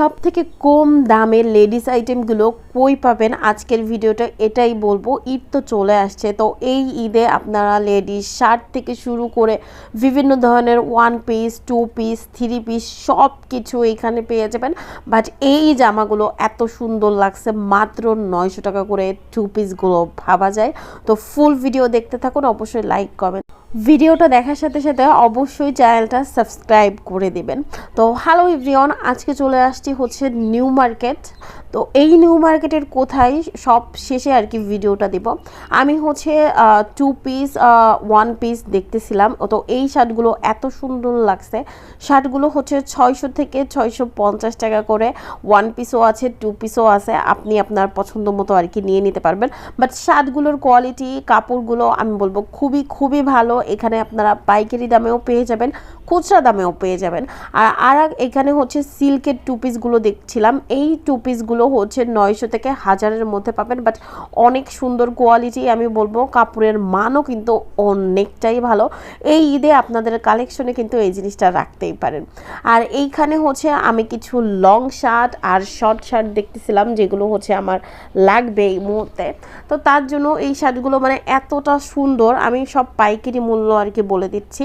সব থেকে কম দামে লেডিস আইটেমগুলো কই পাবেন? আজকের ভিডিওটা এটাই বলব, ঈদ তো চলে আসছে, তো এই ঈদে আপনারা লেডিস শার্ট থেকে শুরু করে বিভিন্ন ধরনের one piece two piece three piece সব কিছু এখানে পেয়ে যাবেন। বাট এই জামাগুলো এত সুন্দর লাগছে, মাত্র নয়শো টাকা করে টু পিসগুলো ভাবা যায়। তো ফুল ভিডিও দেখতে থাকুন, অবশ্যই লাইক কমেন্ট ভিডিওটা দেখার সাথে সাথে অবশ্যই চ্যানেলটা সাবস্ক্রাইব করে দেবেন। তো হ্যালো ইভরিওন আজকে চলে আসছি হচ্ছে নিউ মার্কেট। তো এই নিউ মার্কেটের কোথায় সব শেষে আর কি ভিডিওটা দিব। আমি হচ্ছে টু পিস ওয়ান পিস দেখতেছিলাম। তো এই শার্টগুলো এত সুন্দর লাগছে। শার্টগুলো হচ্ছে ছয়শো থেকে ছয়শো পঞ্চাশ টাকা করে। ওয়ান পিসও আছে টু পিসও আছে। আপনি আপনার পছন্দ মতো আর কি নিয়ে নিতে পারবেন। বাট শার্টগুলোর কোয়ালিটি কাপড়গুলো আমি বলব খুবই খুবই ভালো। এখানে আপনারা পাইকারি দামেও পেয়ে যাবেন, খুচরা দামেও পেয়ে যাবেন। আর আর এখানে হচ্ছে সিল্কের টু পিসগুলো দেখছিলাম, এই টু পিসগুলো হচ্ছে নয়শো থেকে হাজারের মধ্যে পাবেন বাট অনেক সুন্দর কোয়ালিটি আমি বলব কাপড়ের মানও কিন্তু অনেকটাই ভালো। এই ঈদে আপনাদের কালেকশনে কিন্তু এই জিনিসটা রাখতেই পারেন। আর এইখানে হচ্ছে আমি কিছু লং শার্ট আর শর্ট শার্ট দেখতেছিলাম, যেগুলো হচ্ছে আমার লাগবে এই মুহূর্তে। তো তার জন্য এই শার্টগুলো মানে এতটা সুন্দর, আমি সব পাইকারি মূল্য আর কি বলে দিচ্ছি।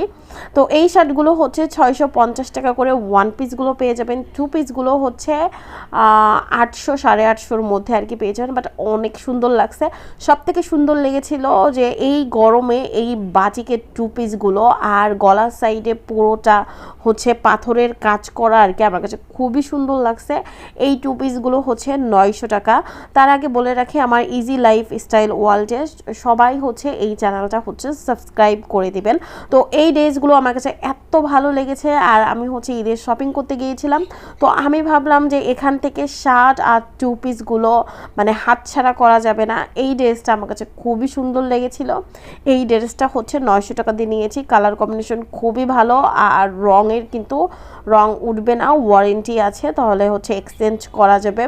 তো এই শার্টগুলো হচ্ছে ছয়শো পঞ্চাশ টাকা করে ওয়ান পিসগুলো পেয়ে যাবেন টু পিসগুলো হচ্ছে আটশো, সাড়ে আটশোর মধ্যে আর কি পেয়ে যাবেন বাট অনেক সুন্দর লাগছে। সব থেকে সুন্দর লেগেছিল যে এই গরমে এই বাটিকের টু পিসগুলো আর গলার সাইডে পুরোটা হচ্ছে পাথরের কাজ করা আর কি আমার কাছে খুবই সুন্দর লাগছে। এই টু পিসগুলো হচ্ছে নয়শো টাকা। তার আগে বলে রাখি, আমার ইজি লাইফ স্টাইল ওয়ার্ল্ডে সবাই হচ্ছে এই চ্যানেলটা হচ্ছে সাবস্ক্রাইব করে দিবেন। তো এই ড্রেসগুলো আমার কাছে এত ভালো লেগেছে আর আমি হচ্ছে ঈদের শপিং করতে গিয়েছিলাম। তো আমি ভাবলাম যে এখান থেকে শার্ট আর টু পিসগুলো মানে হাতছাড়া করা যাবে না। এই ড্রেসটা আমার কাছে খুবই সুন্দর লেগেছিল। এই ড্রেসটা হচ্ছে নয়শো টাকা দিয়ে নিয়েছি। কালার কম্বিনেশন খুবই ভালো আর রঙের কিন্তু রং উঠবে না, ওয়ারেন্টি আছে, তাহলে হচ্ছে এক্সচেঞ্জ করা যাবে।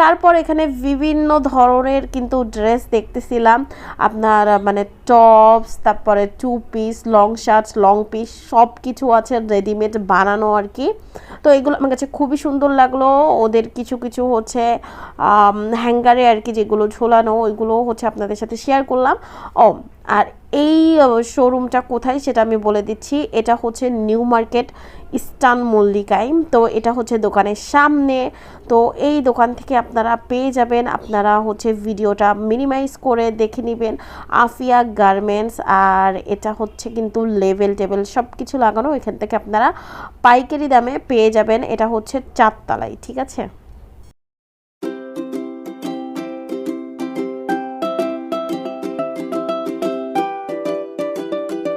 তারপর এখানে বিভিন্ন ধরনের কিন্তু ড্রেস দেখতেছিলাম। আপনার মানে টপস, তারপরে two piece, long shirts, long piece সব কিছু আছে, রেডিমেড বানানো আর কি। তো এগুলো আমার কাছে খুবই সুন্দর লাগল, ওদের কিছু কিছু হচ্ছে হ্যাঙ্গারে আর কি যেগুলো ঝোলানো ওইগুলো হচ্ছে আপনাদের সাথে শেয়ার করলাম। ও আর এই শোরুমটা কোথায় সেটা আমি বলে দিচ্ছি। এটা হচ্ছে নিউ মার্কেট ইস্টার্ন মল্লিকায়। তো এটা হচ্ছে দোকানের সামনে। তো এই দোকান থেকে আপনারা পেয়ে যাবেন। আপনারা হচ্ছে ভিডিওটা মিনিমাইজ করে দেখে নেবেন। আফিয়া গার্মেন্টস আর এটা হচ্ছে কিন্তু লেভেল টেবেল সব কিছু লাগানো। এখান থেকে আপনারা পাইকারি দামে পেয়ে যাবেন। এটা হচ্ছে চারতলায়, ঠিক আছে?